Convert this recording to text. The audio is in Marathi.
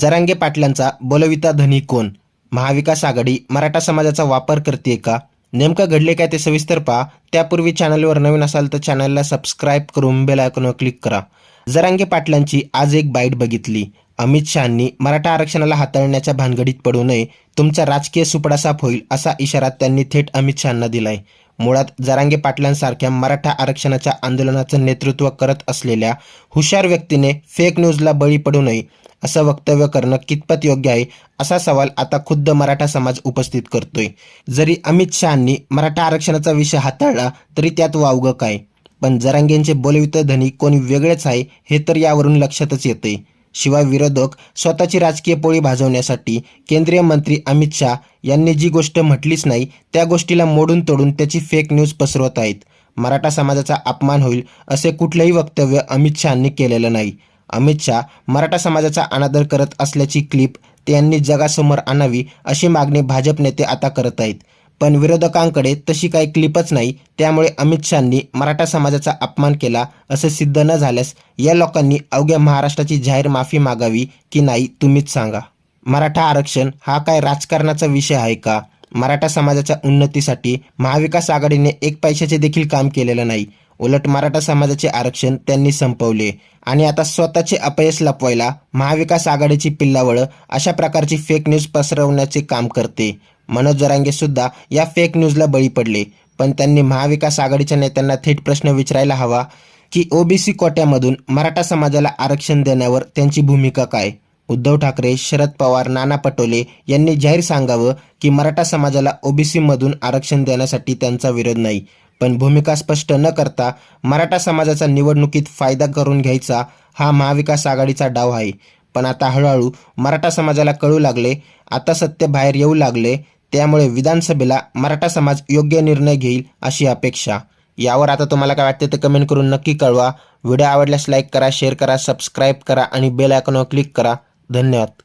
जरांगे पाटलांचा बोलविता धनी कोण? महाविकास आघाडी मराठा समाजाचा वापर करते का? नेमकं घडले काय ते सविस्तर पहा. त्यापूर्वी चॅनलवर नवीन असाल तर चॅनलला सबस्क्राईब करून बेल आयकॉनवर क्लिक करा. जरांगे पाटलांची आज एक बाईट बघितली. अमित शहांनी मराठा आरक्षणाला हाताळण्याच्या भानगडीत पडू नये तुमचा राजकीय सुपडा साफ होईल असा इशारा त्यांनी थेट अमित शहांना दिलाय. मुळात जरांगे पाटलांसारख्या मराठा आरक्षणाच्या आंदोलनाचं नेतृत्व करत असलेल्या हुशार व्यक्तीने फेक न्यूजला बळी पडू नये. असं वक्तव्य करणं कितपत योग्य आहे असा सवाल आता खुद्द मराठा समाज उपस्थित करतोय. जरी अमित शहांनी मराठा आरक्षणाचा विषय हाताळला तरी त्यात वावगं काय? पण जरांगेंचे बोलवित धनी कोणी वेगळेच आहे हे तर यावरून लक्षातच येते शिवाय विरोधक स्वतःची राजकीय पोळी भाजवण्यासाठी केंद्रीय मंत्री अमित शहा यांनी जी गोष्ट म्हटलीच नाही त्या गोष्टीला मोडून तोडून त्याची फेक न्यूज पसरवत आहेत. मराठा समाजाचा अपमान होईल असे कुठलेही वक्तव्य अमित शहांनी केलेलं नाही. अमित शहा मराठा समाजाचा अनादर करत असल्याची क्लिप त्यांनी जगासमोर आणावी अशी मागणी भाजप नेते आता करत आहेत. पण विरोधकांकडे तशी काही क्लिपच नाही त्यामुळे अमित शहांनी मराठा समाजाचा अपमान केला असं सिद्ध न झाल्यास या लोकांनी अवघ्या महाराष्ट्राची जाहीर माफी मागावी की नाही तुम्हीच सांगा. मराठा आरक्षण हा काय राजकारणाचा विषय आहे का? मराठा समाजाच्या उन्नतीसाठी महाविकास आघाडीने एक पैशाचे देखील काम केलेलं नाही. उलट मराठा समाजाचे आरक्षण त्यांनी संपवले. आणि आता स्वतःचे अपयश लपवायला महाविकास आघाडीची पिल्लावळ अशा प्रकारची फेक न्यूज पसरवण्याचे काम करते. मनोज जरांगे सुद्धा या फेक न्यूजला बळी पडले. पण त्यांनी महाविकास आघाडीच्या नेत्यांना थेट प्रश्न विचारायला हवा की ओबीसी कोट्यामधून मराठा समाजाला आरक्षण देण्यावर त्यांची भूमिका काय? उद्धव ठाकरे शरद पवार नाना पटोले यांनी जाहीर सांगावं की मराठा समाजाला ओबीसीमधून आरक्षण देण्यासाठी त्यांचा विरोध नाही. पण भूमिका स्पष्ट न करता मराठा समाजाचा निवडणुकीत फायदा करून घ्यायचा हा महाविकास आघाडीचा डाव आहे. पण आता हळूहळू मराठा समाजाला कळू लागले आता सत्य बाहेर येऊ लागले त्यामुळे विधानसभेला मराठा समाज योग्य निर्णय घेईल अशी अपेक्षा. यावर आता तुम्हाला काय वाटते ते कमेंट करून नक्की कळवा. व्हिडिओ आवडल्यास लाईक करा शेअर करा सबस्क्राईब करा आणि बेल आयकॉनवर क्लिक करा. धन्यवाद.